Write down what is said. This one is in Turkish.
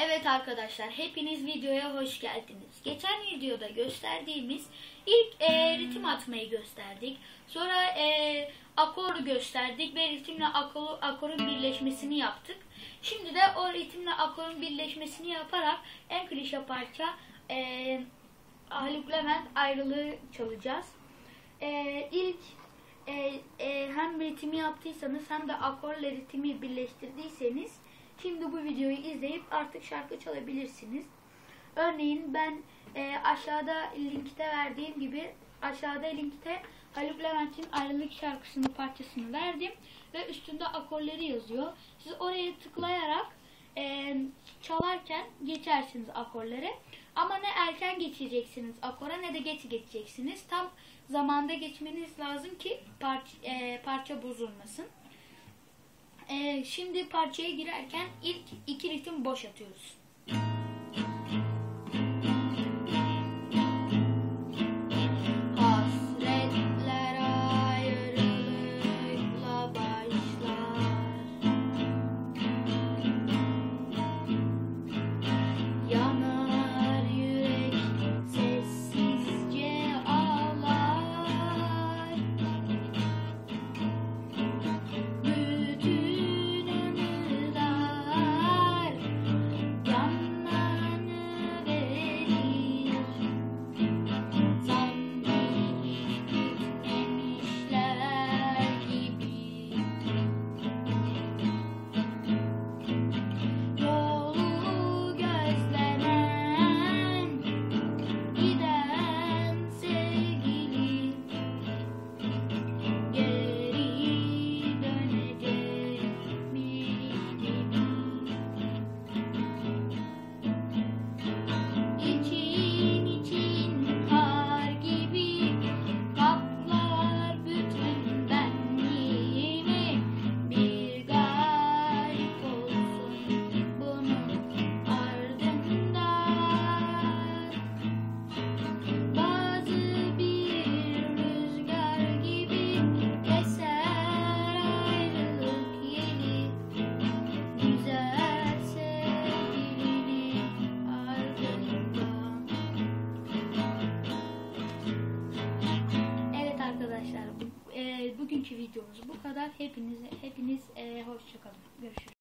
Evet arkadaşlar hepiniz videoya hoş geldiniz. Geçen videoda gösterdiğimiz ilk e, ritim atmayı gösterdik. Sonra e, akoru gösterdik ve ritimle akoru, akorun birleşmesini yaptık. Şimdi de o ritimle akorun birleşmesini yaparak en klişe parça e, Haluk Levent ayrılığı çalacağız. E, ilk e, e, hem ritmi yaptıysanız hem de akorla ritmi birleştirdiyseniz şimdi bu videoyu izleyip artık şarkı çalabilirsiniz. Örneğin ben e, aşağıda linkte verdiğim gibi aşağıda linkte Haluk Levent'in ayrılık şarkısının parçasını verdim ve üstünde akorları yazıyor. Siz oraya tıklayarak e, çalarken geçersiniz akorları. Ama ne erken geçeceksiniz akora ne de geç geçeceksiniz. Tam zamanda geçmeniz lazım ki parça, e, parça bozulmasın. E, şimdi parçaya girerken ilk iki ritim boş atıyoruz. E, bugünkü videomuz bu kadar. Hepinize hepiniz e, hoşça kalın. Görüşürüz.